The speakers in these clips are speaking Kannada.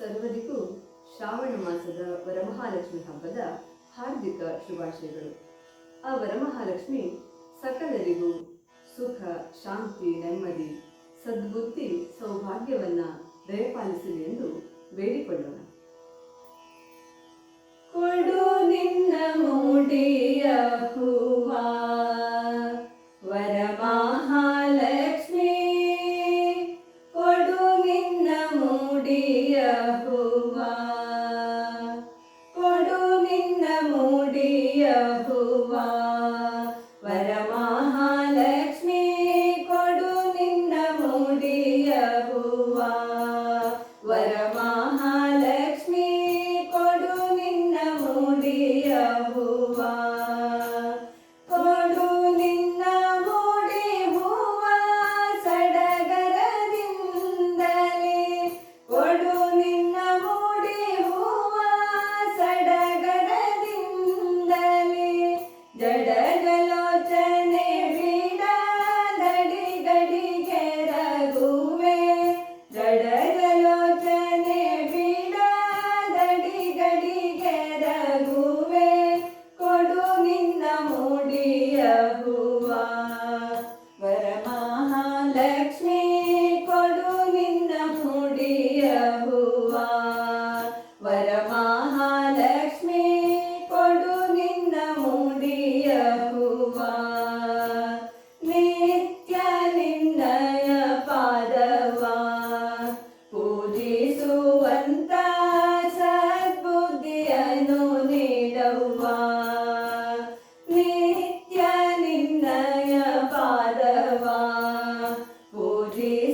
ಸರ್ವರಿಗೂ ಶ್ರಾವಣ ಮಾಸದ ವರಮಹಾಲಕ್ಷ್ಮಿ ಹಬ್ಬದ ಹಾರ್ದಿಕ ಶುಭಾಶಯಗಳು. ಆ ವರಮಹಾಲಕ್ಷ್ಮಿ ಸಕಲರಿಗೂ ಸುಖ, ಶಾಂತಿ, ನೆಮ್ಮದಿ, ಸದ್ಬುದ್ಧಿ, ಸೌಭಾಗ್ಯವನ್ನ ದಯಪಾಲಿಸಲಿ ಎಂದು ಬೇಡಿಕೊಳ್ಳೋಣ. ಕೊಡು ನಿನ್ನ ಮೂಡಿಯ Bodhi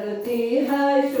The high.